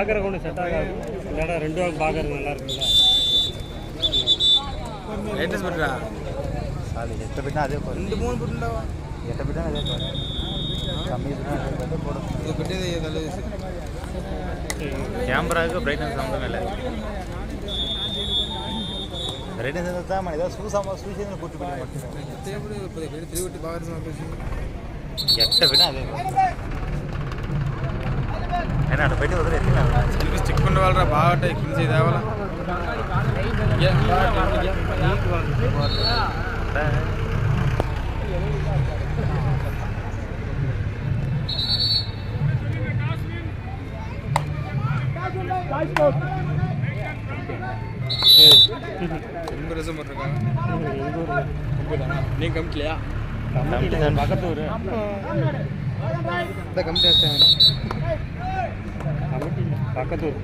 பார்க்குறக்கு ஒன்று செட் ஆகாது. இல்லைடா ரெண்டு வாங்க பார்க்குறது நல்லா இருக்குங்களா லேட்டஸ்ட் பண்ணுறா அது எட்டு பிட்டா அதே போதும் ரெண்டு மூணு பிட்டா எட்டு பிட்டா அதே போதும் கம்மி பிட்டா போடும் இது கேமராவுக்கு అయినా అటు పెట్టి వదిలేదు చిక్కుకుంటూ వాళ్ళరా బాగా ఇక్కడ నుంచి తేవాలా இன்பரிசம் நீ கமிட்டிலையா பக்கத்து ஊர் இந்த வச்சேன் கமிட்டி பக்கத்து ஊர்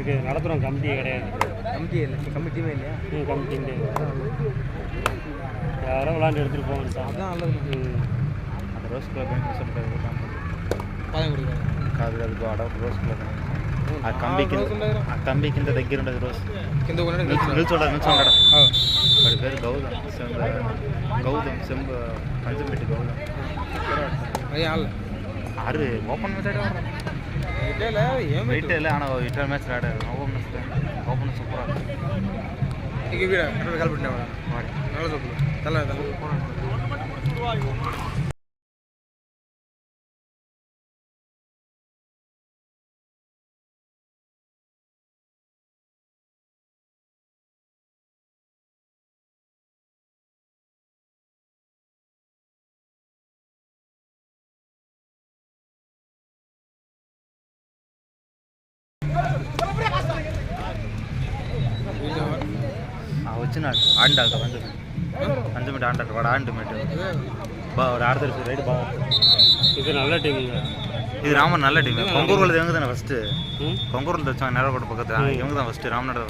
இது நடத்துகிறோம் கமிட்டியே கிடையாது கமிட்டி இல்லை கமிட்டியுமே இல்லையா ம் கமிட்டி யாரோ விளாண்டு எடுத்துகிட்டு போகணும் அதான் நல்லது ம் அந்த ரோஸ் கிளப் சொல்லிட்டு பாயம் கொடுக்குறேன் కాదు కాదు గోడ రోజ్ క్లబ్ ఆ కంబి కింద ఆ కంబి కింద దగ్గర ఉండదు రోజ్ కింద కొన్నాడు నిల్చోడ నిల్చోడ వాడి పేరు గౌతమ్ సెంబ గౌతమ్ సెంబ పంచమిటి గౌతమ్ అయ్యి వాళ్ళ ఆరు ఓపెన్ మ్యాచ్ ರಿಟೇಲ್ ಏನು ರಿಟೇಲ್ ಅಣ್ಣ ರಿಟೇಲ್ ಮ್ಯಾಚ್ ಆಡೋದು ಓಪನ್ ಓಪನ್ ಸೂಪರ್ ಈಗ ಕಾಲ್ಬಿಟ್ಟು ಮಾಡಿ ನಾಳೆ ಸ್ವಲ್ಪ ತಲೆ ತಲೆ నల్ల చూపులు తెల్ల తెల్ల వచ్చినాడు ఆడినాడు పంచమిటి పంచమిటి ఆడాడు వాడు ఆడి మెట్ బా వాడు ఆడతారు రైట్ బాగా இது நல்ல டீமுங்க இது ராமன் நல்ல டீம் கொங்கூர் உள்ளது இவங்க தானே ஃபஸ்ட்டு ம் கொங்கூரில் வச்சாங்க நேரப்பட்ட பக்கத்தில் இவங்க தான் ஃபஸ்ட்டு ராமநாடு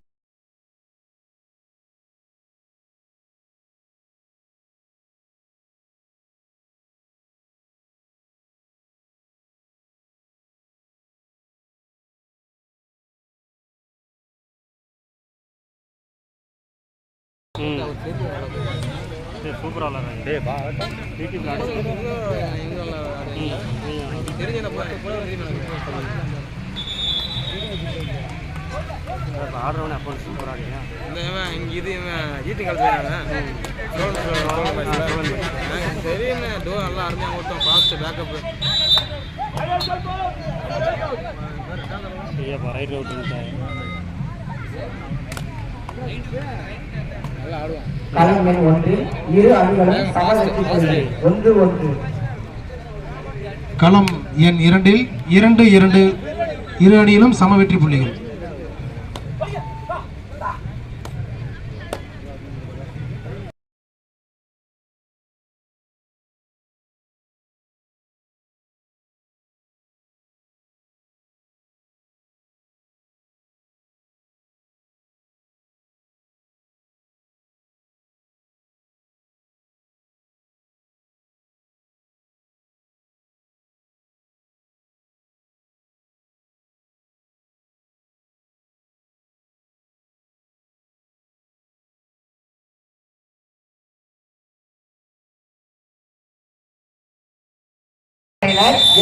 சூப்பராக விளாட்றாங்க. டே பா ஆடுறவனே அப்போ சூப்பராக ஆடியா இது ஈட்டிங் கலந்துறாங்க சரி டோ நல்லா அருமையாக ஓட்டம் ஃபாஸ்ட் பேக்கப் ஐயா ரைட் அவுட் நல்லா ஆடுவான். களம் ஒன்று இரு அணிகளும் சம வெற்றி புள்ளி ஒன்று ஒன்று. களம் எண் இரண்டில் இரண்டு இரண்டு இரு அணியிலும் சம வெற்றி புள்ளிகள்.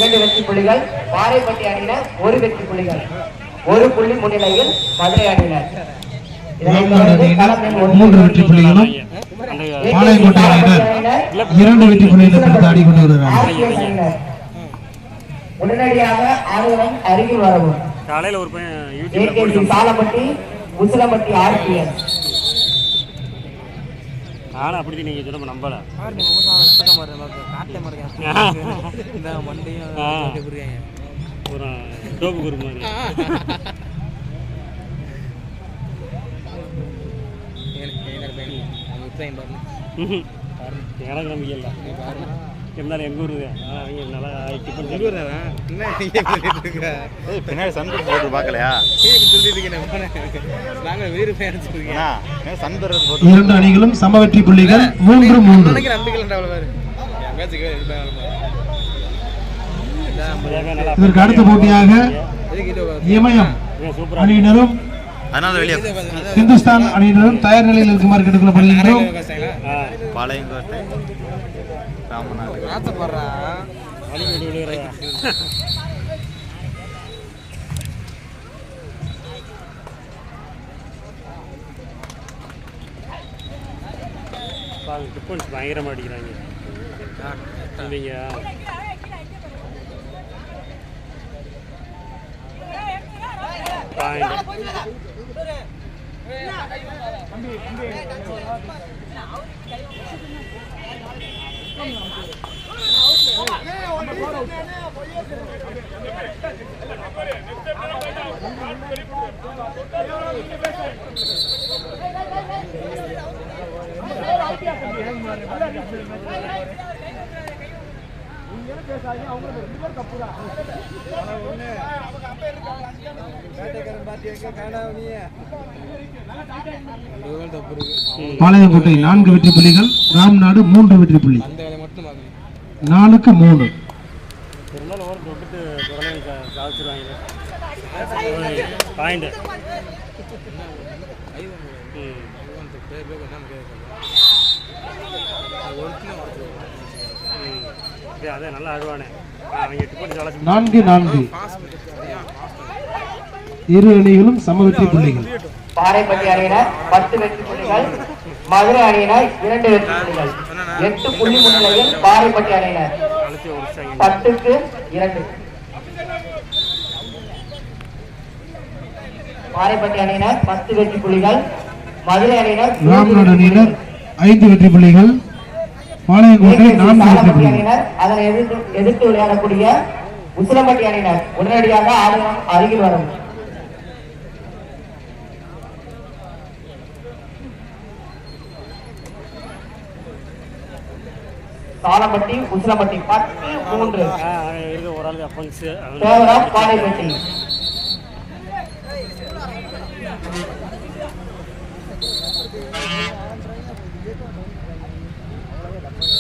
இரண்டு வெற்றி புள்ளிகள் பாறைப்பட்டி அணியினர் ஒரு வெற்றி புள்ளிகள். ஒரு புள்ளி முன்னிலையில் மதுரை அணியினர். மூன்று வெற்றி புள்ளிகளும் அந்த பாளையங்கோட்டை அணியினர். இரண்டு வெற்றி புள்ளிகளை பெற்று ஆடிக்கொண்டு அணியினர். உடனடியாக ஆடுகளம் அருகில் வரவும். காலையில் ஒரு பையன் சாலப்பட்டி முசலப்பட்டி ஆர்பிஎஸ் நானும் அப்படி சொல்ல நம்பல. இந்த மண்டையும் ஆ. இருக்காங்க ஒரு டோப்பு குரு மாதிரி. எனக்கு பையன் அவங்க இப்போ பாருங்க ம்ஹும். எனக்கு நம்பிக்கை இல்லை. இருந்தாலும் எங்கள் ஊர் அவங்க நல்லா டிஃபன் எங்க ஊர்? என்ன பின்னாடி சன்பர் போட்டு பார்க்கலையா? நீங்க இப்படி சொல்லிட்டு இருக்கீங்க, நான் போனேன். நாங்க வேறு அண்ணா சன்பர் போட்டு இரண்டு அணிகளும் சம வெற்றி புள்ளிகள் மூன்று மூன்று. இதற்கு அடுத்த போட்டியாக இமயம் அணியினரும் இந்துஸ்தான் அணியினரும் தயார் நிலையில் இருக்குமாறு கேட்டுக்கொள்ளப்படுகின்றோம். பாளையங்கோட்டை. ராமநாடு ஆசைப்படுறா டிஃபன்ஸ் பயங்கரமாக அடிக்கிறாங்க. இல்லைங்க பாயிண்ட் இதுதான் தப்பு இருக்கு பாளையங்கோட்டை நான்கு வெற்றி புள்ளிகள் ராம்நாடு மூன்று வெற்றி புள்ளி நாலுக்கு மூணு பாயிண்ட் ம் பேர் பேர் என்ன கேட்கல ஒருத்தனே உடச்சிருவோம் ம் இது அதே நல்லா ஆடுவானே அவங்க டிஃபன் சாலை நான்கு நான்கு. இரு அணிகளும் சம வெற்றி புள்ளிகள். பாறைப்பட்டி அணியினர் பத்து வெற்றி புள்ளிகள் மதுரை அணியினர் இரண்டு வெற்றி புள்ளிகள். எட்டு புள்ளி முன்னிலையில் பாறைப்பட்டி அணியினர். பத்துக்கு இரண்டு. பாறைப்பட்டி அணியினர் பத்து வெற்றி புள்ளிகள் மதுரை அணியினர் அணியினர். ஐந்து வெற்றி புள்ளிகள். பாளையங்கோட்டை நான்கு அதனை எதிர்த்து எதிர்த்து விளையாடக்கூடிய உசிலம்பட்டி அணியினர். உடனடியாக ஆடுகளம் அருகில் வரும். சாலப்பட்டி உசிலம்பட்டி பத்து மூன்று. ஆ இருக்கு ஒரு ஆளுக்கு அப்பன்ஸு ஃபேவர் ஆஃப் பாறைப்பட்டி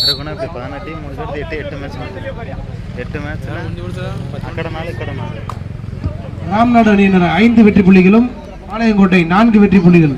இருக்குன்னா பத்து பதினெட்டு டீம் முடிச்சு எட்டு எட்டு மேட்ச் எட்டு மேட்ச்சில் அக்கட நாள் இக்கட நாள் ராம்நாடு அணியினர் ஐந்து வெற்றி புள்ளிகளும் பாளையங்கோட்டை நான்கு வெற்றி புள்ளிகள்.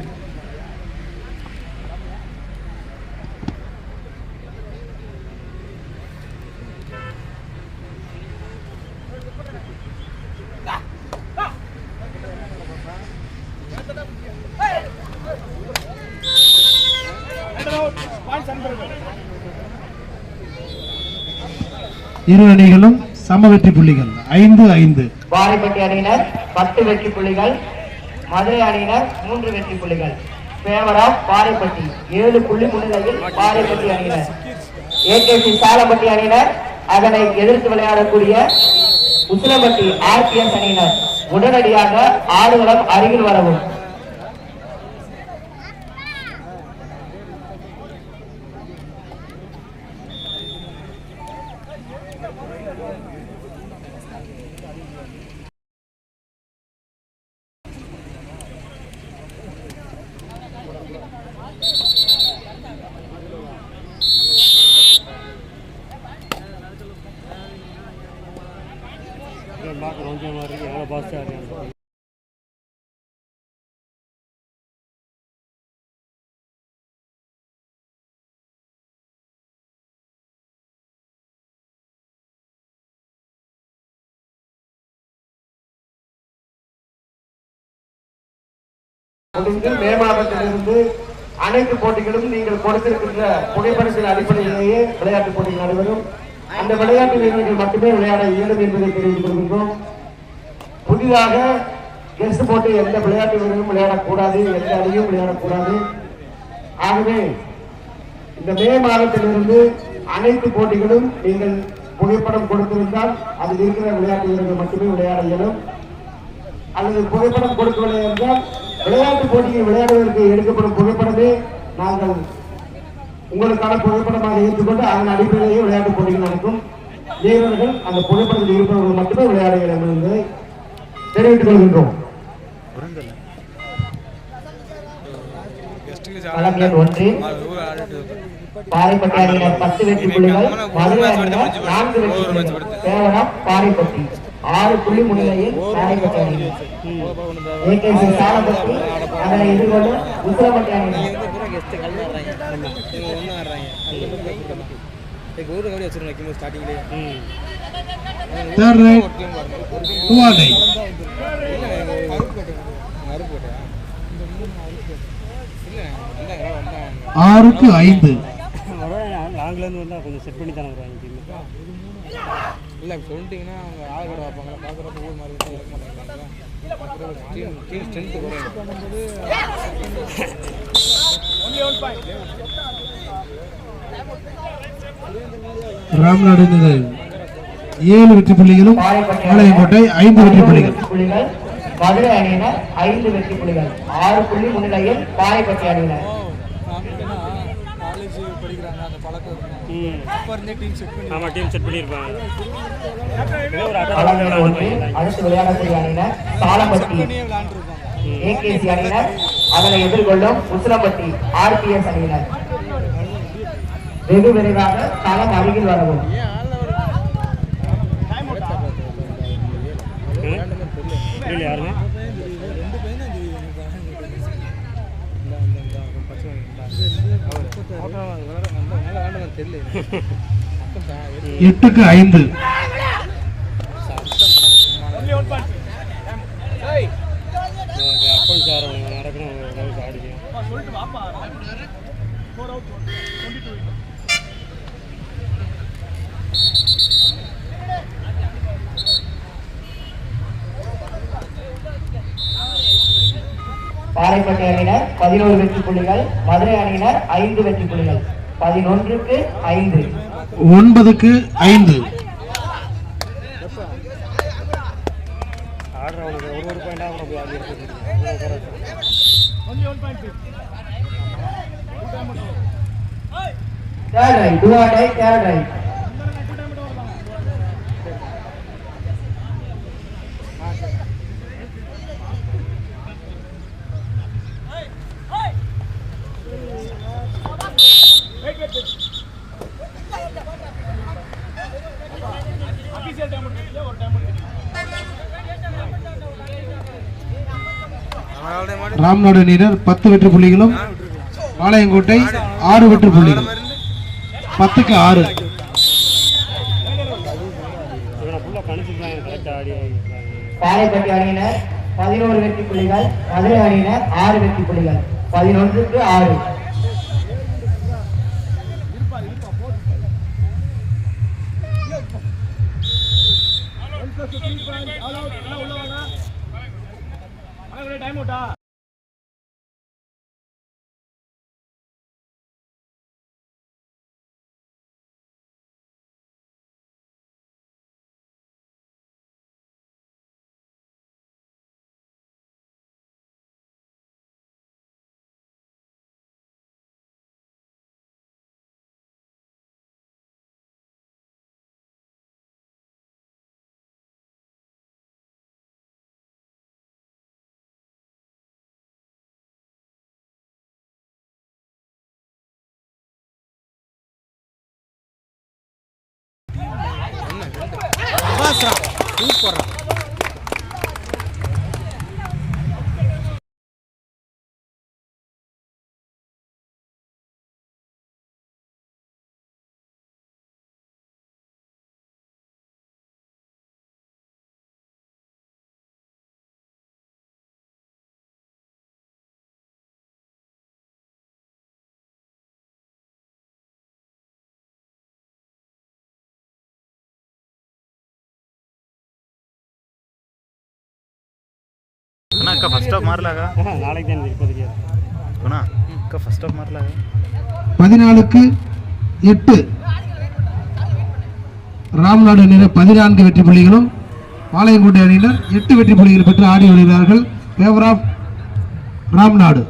இரு அணிகளும் சம வெற்றி புள்ளிகள். ஐந்து ஐந்து. வாரிப்பட்டி அணியினர் பத்து வெற்றி புள்ளிகள் மதுரை அணியினர் மூன்று வெற்றி புள்ளிகள். ஃபேவர் பாறைப்பட்டி ஏழு புள்ளி முன்னிலையில் பாறைப்பட்டி அணியினர். ஏகேசி சாலப்பட்டி அணியினர். அதனை எதிர்த்து விளையாடக்கூடிய உசிலப்பட்டி ஆர்பிஎஸ் அணியினர். உடனடியாக ஆடுகளம் அருகில் வரவும். பார்க்க கொஞ்சம் மாதிரி இருக்கு. எவ்வளோ பாஸ்டாக இருக்காங்க. முடிந்து மே மாதத்திலிருந்து அனைத்து போட்டிகளும் நீங்கள் கொடுத்திருக்கின்ற புகைப்படத்தின் அடிப்படையிலேயே விளையாட்டு போட்டிகள் நடைபெறும். அந்த விளையாட்டு வீரர்கள் மட்டுமே விளையாட இயலும் என்பதை தெரிவித்துக் கொள்கின்றோம். புதிதாக கெஸ்ட் போட்டு எந்த விளையாட்டு வீரரும் விளையாடக்கூடாது எந்த அணியும் விளையாடக்கூடாது. ஆகவே இந்த மே மாதத்திலிருந்து அனைத்து போட்டிகளும் நீங்கள் புகைப்படம் கொடுத்திருந்தால் அதில் இருக்கிற விளையாட்டு வீரர்கள் மட்டுமே விளையாட இயலும். அல்லது புகைப்படம் கொடுக்கவில்லை என்றால் விளையாட்டு போட்டியில் விளையாடுவதற்கு எடுக்கப்படும் புகைப்படமே நாங்கள் உங்களுக்கான புகைப்படமாக ஏற்றுக்கொண்டு அதன் அடிப்படையிலேயே விளையாட்டு போட்டிகள் நடக்கும். வீரர்கள் அந்த புகைப்படத்தில் இருப்பவர்கள் மட்டுமே விளையாட இடம் என்பதை தெரிவித்துக் கொள்கின்றோம். ஒன்று. ஊர் பத்து வெற்றி புள்ளிகள் மதுரை அணியினர் நான்கு வெற்றி புள்ளிகள். தேவரம் பாறைப்பட்டி. ஆறு புள்ளி முன்னிலையில் பாறைப்பட்டி அணியினர் ஏகேசி சாலப்பட்டி அதனை எதிர்கொள்ளும் அணியினர் இவங்க ஒன்றும் ஆடுறாங்க எங்கள் ஊருக்கு அப்படியே வச்சிருக்கோம் வைக்கும்போது ஸ்டார்டிங்லேயே ம் தேர்ட் ரைட் ஒரு டீம் பாருங்க ஒரு team do or die Aruppukkottai அருப்புக்கோட்டையா இந்த மூணு அருப்புக்கோட்டை. இல்லை வந்தாங்க வந்தாங்க ஆறுக்கு ஐந்து. லாங்லேருந்து வந்தால் கொஞ்சம் செட் பண்ணி தானே இல்லை சொல்லிட்டீங்கன்னா அவங்க ஆள் கூட வைப்பாங்களா பார்க்குறப்ப ஊர் மாதிரி இருக்க மாட்டாங்களா டீம் டீம் குறையும் ராம்நாடு ஏழு வெற்றி புள்ளிகளும் பாளையங்கோட்டை ஐந்து வெற்றி புள்ளிகள். மதுரை அணியினர் ஐந்து வெற்றி புள்ளிகள். ஆறு புள்ளி முன்னிலையில் பாறைப்பட்டி அணியினர் அடுத்து விளையாடக்கூடிய அணியினர் சாலப்பட்டி விளாண்டுருப்பாங்க ஏகேசி அணியினர் அதனை எதிர்கொள்ளும் உசிலம்பட்டி ஆர்பிஎஸ் அணியினர். வெகு விரைவாக களம் அருகில் வரவும். எட்டுக்கு ஐந்து. அப்பன் சார் நடக்கணும் ஆடிக்கும் பாறைப்பட்டி அணியினர் பதினோரு வெற்றி புள்ளிகள் மதுரை அணியினர் ஐந்து வெற்றி புள்ளிகள். பதினொன்றுக்கு ஐந்து. ஒன்பதுக்கு ஐந்து. ஒரு பாயிண்டாக கூட போய் ஆடி எடுத்து third raid do or die third raid அவனால மாடு ராம்நாடு அணியினர் பத்து வெற்றி புள்ளிகளும் பாளையங்கோட்டை ஆறு வெற்றி புள்ளிகள். பத்துக்கு ஆறு. இவனை அணியினர் பதினோரு வெற்றி புள்ளிகள் மதுரை அணியினர் ஆறு வெற்றி புள்ளிகள். பதினொன்றுக்கு ஆறு. சூப்பர் அண்ணா அக்கா ஃபர்ஸ்ட் ஆஃப் மாறலாகா? ஆஹா, நாளைக்கு தான் இப்போதைக்கு. அண்ணா அக்கா ஃபர்ஸ்ட் ஆஃப் மாறலாகா? பதினாலுக்கு எட்டு. ராம்நாடு அணியினர் பதினான்கு வெற்றி புள்ளிகளும் பாளையங்கோட்டை அணியினர் எட்டு வெற்றி புள்ளிகள் பெற்று ஆடி வருகிறார்கள். Favour of Ramnad.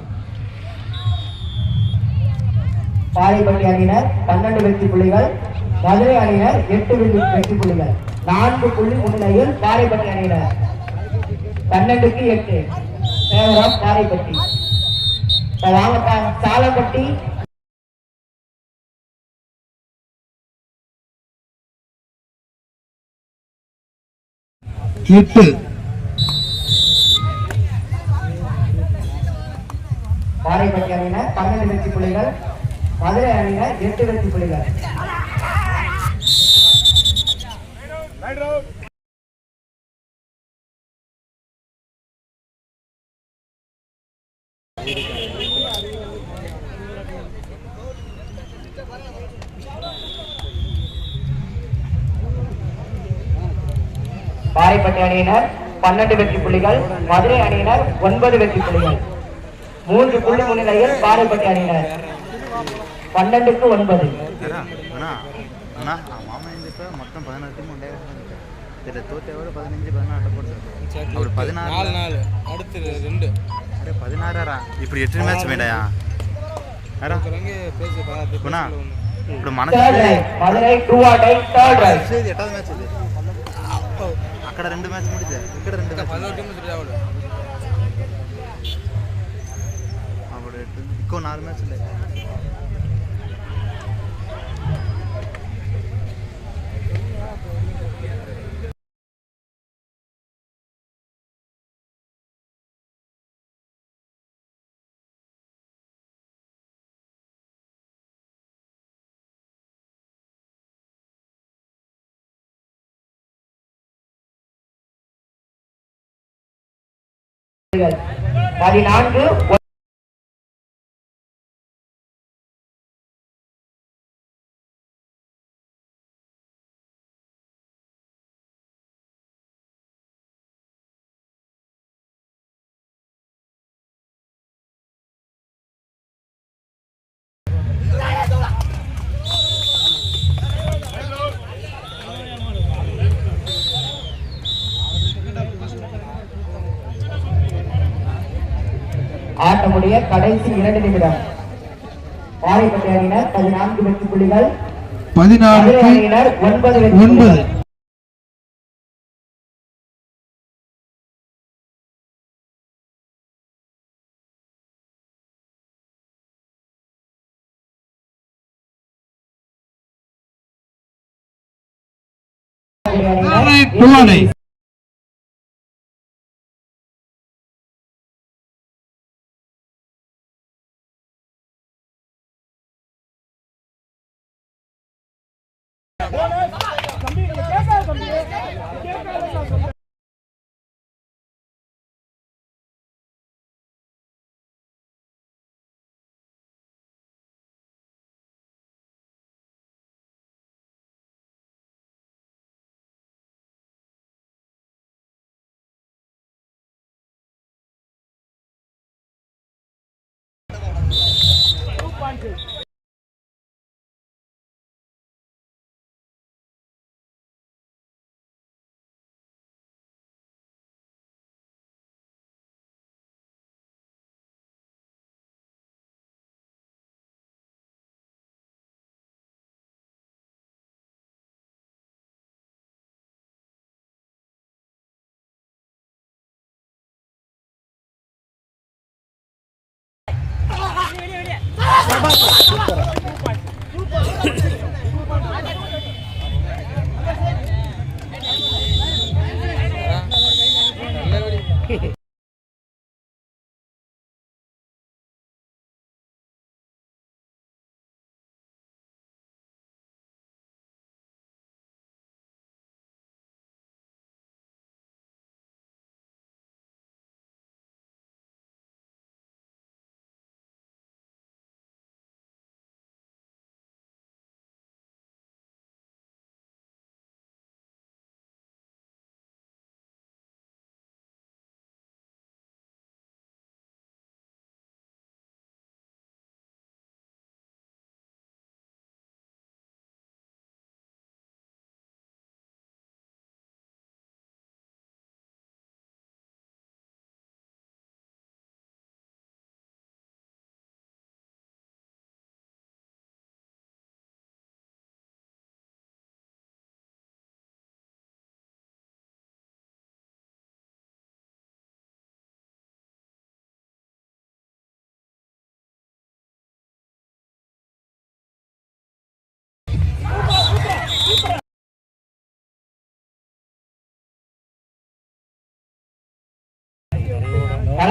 பாறைப்பட்டி அணியினர் பன்னெண்டு வெற்றி புள்ளிகள் மதுரை அணியினர் எட்டு வெற்றி வெற்றி புள்ளிகள். நான்கு புள்ளி முன்னிலையில் பாறைப்பட்டி அணியினர். பன்னெண்டுக்கு எட்டு. சேவரம் பாறைப்பட்டி ராம- சாலப்பட்டி. எட்டு. பாறைப்பட்டி அணியினர் பன்னெண்டு வெற்றி புள்ளிகள் மதுரை அணியினர் எட்டு வெற்றி புள்ளிகள். பாறைப்பட்டி அணியினர் பன்னெண்டு வெற்றி புள்ளிகள் மதுரை அணியினர் ஒன்பது வெற்றி புள்ளிகள். மூன்று புள்ளி முன்னிலையில் பாறைப்பட்டி அணியினர். பன்னெண்டுக்கு ஒன்பது. மொத்தம் இதில் தோத்தையோட பதினஞ்சு பதினாறு போட்டு அப்படி பதினாறு நாலு நாலு. அடுத்து ரெண்டு. அரே பதினாறாரா? இப்படி எட்டு மேட்ச் மேடையா யாரா? இருக்கிறவங்க பேச பார்த்து குணா అక్కడ రెండు మ్యాచ్ ముడితే ఇక్కడ రెండు అప్పుడు ఎక్కువ నాలుగు మ్యాచ్లు பதினான்கு ஆட்டமுடைய கடைசி இரண்டு நிமிடம். பாறைப்பட்டி அணியினர் பதினான்கு வெற்றி புள்ளிகள். பதினாறுக்கு அணியினர் ஒன்பது ஒன்பது. புள்ளிகள் தம்பி கேட்காது தம்பி கேட்காது Vai, vai, vai.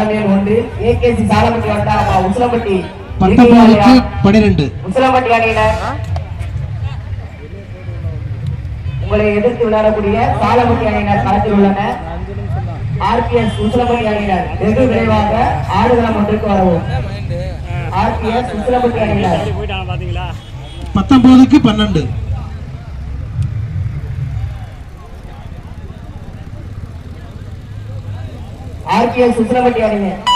தலைமையில் ஒன்று ஏகேசி சாலப்பட்டி வட்டாரமா உசிலம்பட்டி பனிரெண்டு. உசிலம்பட்டி அணியினர். உங்களை எதிர்த்து விளையாடக்கூடிய சாலப்பட்டி அணியினர் களத்தில் உள்ளனர். ஆர்பிஎஸ் உசிலம்பட்டி அணியினர். வெகு விரைவாக ஆடுகளம் ஒன்றுக்கு வரவும். ஆர்பிஎஸ் உசிலம்பட்டி அணியினர். பத்தொன்பதுக்கு பன்னெண்டு. ஆர்கே உசிலம்பட்டி அணியினர்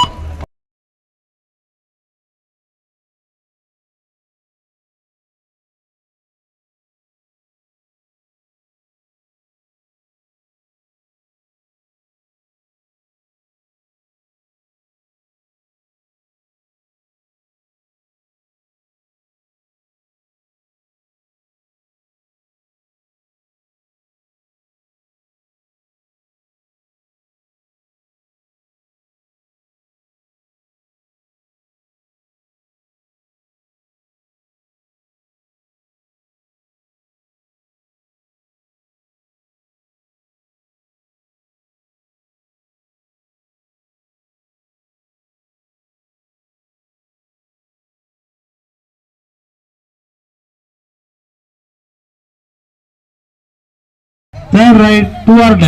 third raid do or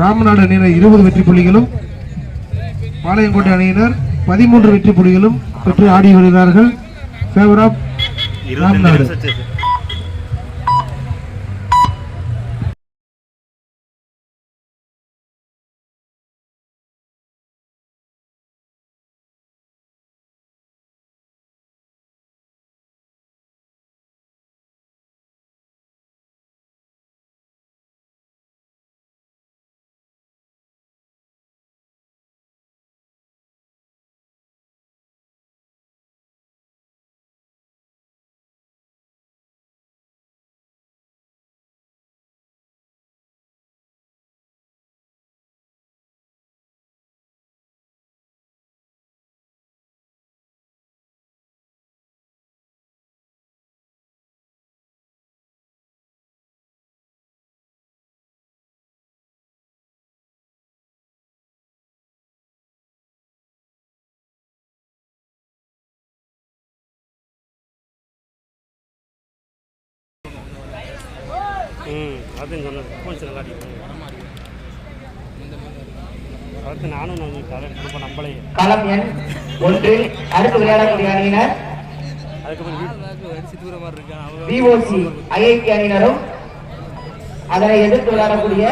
Ramanad அணியினர் இருபது வெற்றி புள்ளிகளும் பாளையங்கோட்டை அணியினர் பதிமூன்று வெற்றி புள்ளிகளும் பெற்று ஆடி வருகிறார்கள். Favour of Ramnad. நிமிஷம் அது சொன்னது கொஞ்சம் நல்லா அடுத்து நானும் இப்போ நம்மளே. களம் எண் ஒன்றில் அடுத்து விளையாடக்கூடிய அணியினர்? அதுக்கப்புறம் பிஓசி ஐஐடி அணியினரும் அதனை எதிர்த்து விளையாடக்கூடிய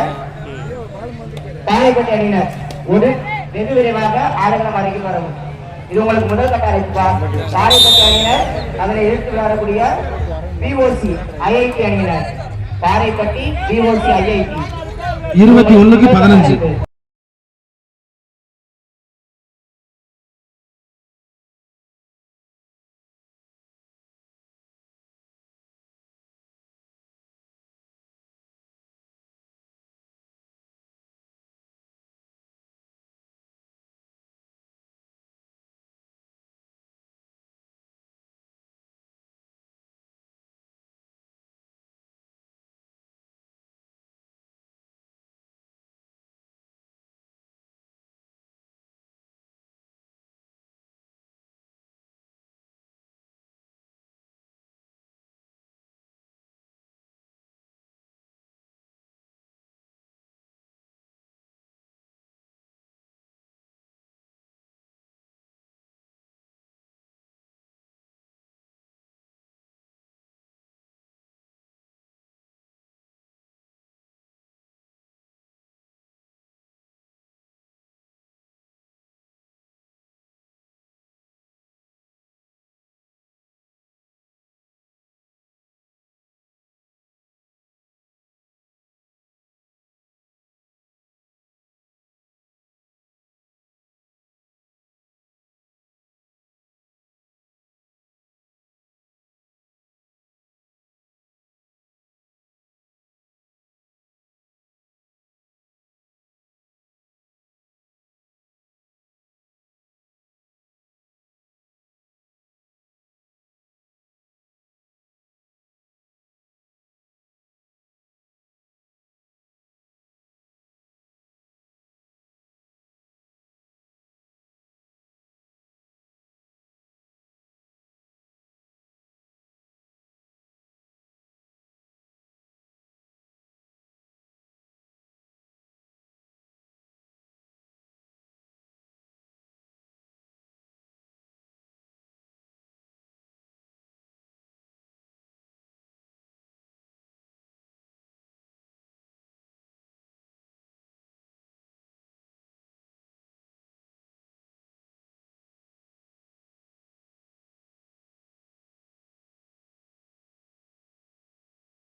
தாரைப்பட்டி அணியினர். ஒரு வெகு விரைவாக ஆளுநர் அருகில் வரவும். இது உங்களுக்கு முதல் கட்ட அழைப்புப்பா தாரைப்பட்டி அணியினர் அதனை எதிர்த்து விளையாடக்கூடிய பிஓசி ஐஐடி அணியினர். காரைப்பட்டி பிஓசி ஐஐடி இருபத்தி ஒண்ணுக்கு பதினஞ்சு.